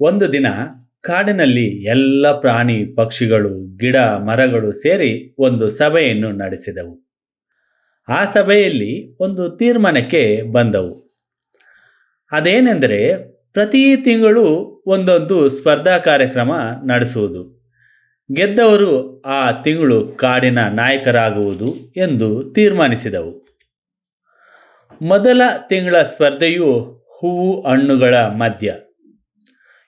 ಒಂದು ದಿನ ಕಾಡಿನಲ್ಲಿ ಎಲ್ಲ ಪ್ರಾಣಿ, ಪಕ್ಷಿಗಳು, ಗಿಡ, ಮರಗಳು ಸೇರಿ ಒಂದು ಸಭೆಯನ್ನು ನಡೆಸಿದವು. ಆ ಸಭೆಯಲ್ಲಿ ಒಂದು ತೀರ್ಮಾನಕ್ಕೆ ಬಂದವು. ಅದೇನೆಂದರೆ ಪ್ರತಿ ತಿಂಗಳು ಒಂದೊಂದು ಸ್ಪರ್ಧಾ ಕಾರ್ಯಕ್ರಮ ನಡೆಸುವುದು. ಗೆದ್ದವರು ಆ ತಿಂಗಳು ಕಾಡಿನ ನಾಯಕರಾಗುವುದು ಎಂದು ತೀರ್ಮಾನಿಸಿದವು. ಮೊದಲ ತಿಂಗಳ ಸ್ಪರ್ಧೆಯು ಹೂವು ಹಣ್ಣುಗಳ ಮಧ್ಯ.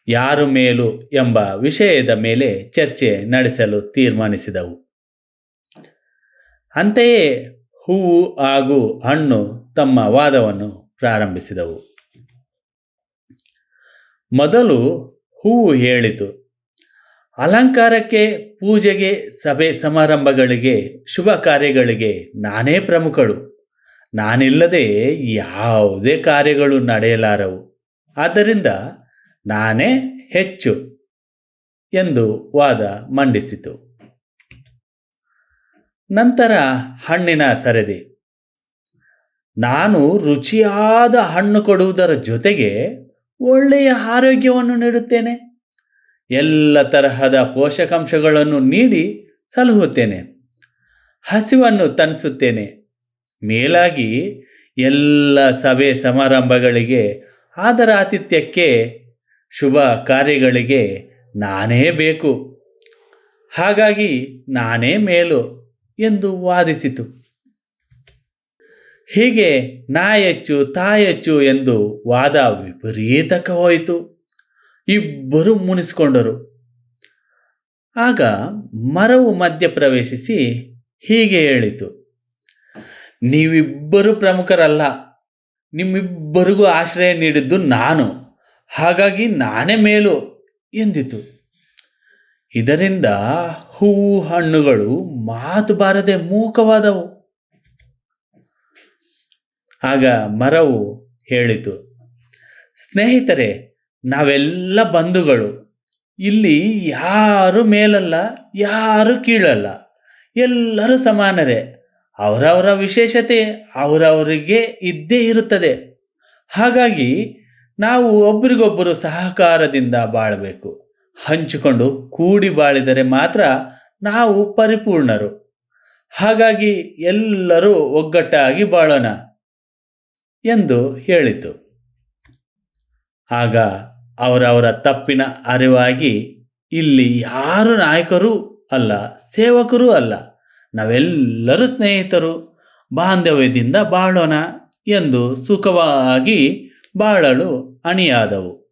ಯಾರು ಮೇಲು ಎಂಬ ವಿಷಯದ ಮೇಲೆ ಚರ್ಚೆ ನಡೆಸಲು ತೀರ್ಮಾನಿಸಿದವು. ಅಂತೆಯೇ ಹೂವು ಹಾಗೂ ಹಣ್ಣು ತಮ್ಮ ವಾದವನ್ನು ಪ್ರಾರಂಭಿಸಿದವು. ಮೊದಲು ಹೂವು ಹೇಳಿತು, ಅಲಂಕಾರಕ್ಕೆ, ಪೂಜೆಗೆ, ಸಭೆ ಸಮಾರಂಭಗಳಿಗೆ, ಶುಭ ಕಾರ್ಯಗಳಿಗೆ ನಾನೇ ಪ್ರಮುಖಳು. ನಾನಿಲ್ಲದೆ ಯಾವುದೇ ಕಾರ್ಯಗಳು ನಡೆಯಲಾರವು. ಆದ್ದರಿಂದ ನಾನೇ ಹೆಚ್ಚು ಎಂದು ವಾದ ಮಂಡಿಸಿತು. ನಂತರ ಹಣ್ಣಿನ ಸರದಿ. ನಾನು ರುಚಿಯಾದ ಹಣ್ಣು ಕೊಡುವುದರ ಜೊತೆಗೆ ಒಳ್ಳೆಯ ಆರೋಗ್ಯವನ್ನು ನೀಡುತ್ತೇನೆ. ಎಲ್ಲ ತರಹದ ಪೋಷಕಾಂಶಗಳನ್ನು ನೀಡಿ ಸಲಹುತ್ತೇನೆ. ಹಸಿವನ್ನು ತನಿಸುತ್ತೇನೆ ಮೇಲಾಗಿ ಎಲ್ಲ ಸಭೆ ಸಮಾರಂಭಗಳಿಗೆ ಆದರ ಆತಿಥ್ಯಕ್ಕೆ ಶುಭ ಕಾರ್ಯಗಳಿಗೆ ನಾನೇ ಬೇಕು. ಹಾಗಾಗಿ ನಾನೇ ಮೇಲು ಎಂದು ವಾದಿಸಿತು. ಹೀಗೆ ನಾಯಚ್ಚು ತಾಯಚ್ಚು ಎಂದು ವಾದ ವಿಪರೀತಕ್ಕೆ ಹೋಯಿತು. ಇಬ್ಬರು ಮುನಿಸಿಕೊಂಡರು. ಆಗ ಮರವು ಮಧ್ಯ ಪ್ರವೇಶಿಸಿ ಹೀಗೆ ಹೇಳಿತು. ನೀವಿಬ್ಬರು ಪ್ರಮುಖರಲ್ಲ, ನಿಮ್ಮಿಬ್ಬರಿಗೂ ಆಶ್ರಯ ನೀಡಿದ್ದು ನಾನು. ಹಾಗಾಗಿ ನಾನೇ ಮೇಲು ಎಂದಿತು. ಇದರಿಂದ ಹೂವು ಹಣ್ಣುಗಳು ಮಾತು ಬಾರದೆ ಮೂಕವಾದವು. ಆಗ ಮರವು ಹೇಳಿತು, ಸ್ನೇಹಿತರೆ, ನಾವೆಲ್ಲ ಬಂಧುಗಳು. ಇಲ್ಲಿ ಯಾರು ಮೇಲಲ್ಲ, ಯಾರು ಕೀಳಲ್ಲ. ಎಲ್ಲರೂ ಸಮಾನರೇ. ಅವರವರ ವಿಶೇಷತೆ ಅವರವರಿಗೆ ಇದ್ದೇ ಇರುತ್ತದೆ. ಹಾಗಾಗಿ ನಾವು ಒಬ್ಬರಿಗೊಬ್ಬರು ಸಹಕಾರದಿಂದ ಬಾಳಬೇಕು. ಹಂಚಿಕೊಂಡು ಕೂಡಿ ಬಾಳಿದರೆ ಮಾತ್ರ ನಾವು ಪರಿಪೂರ್ಣರು. ಹಾಗಾಗಿ ಎಲ್ಲರೂ ಒಗ್ಗಟ್ಟಾಗಿ ಬಾಳೋಣ ಎಂದು ಹೇಳಿತು. ಆಗ ಅವರವರ ತಪ್ಪಿನ ಅರಿವಾಗಿ ಇಲ್ಲಿ ಯಾರು ನಾಯಕರೂ ಅಲ್ಲ, ಸೇವಕರೂ ಅಲ್ಲ, ನಾವೆಲ್ಲರೂ ಸ್ನೇಹಿತರು, ಬಾಂಧವ್ಯದಿಂದ ಬಾಳೋಣ ಎಂದು ಸುಖವಾಗಿ ಬಾಳಲು ಅಣಿಯಾದವು.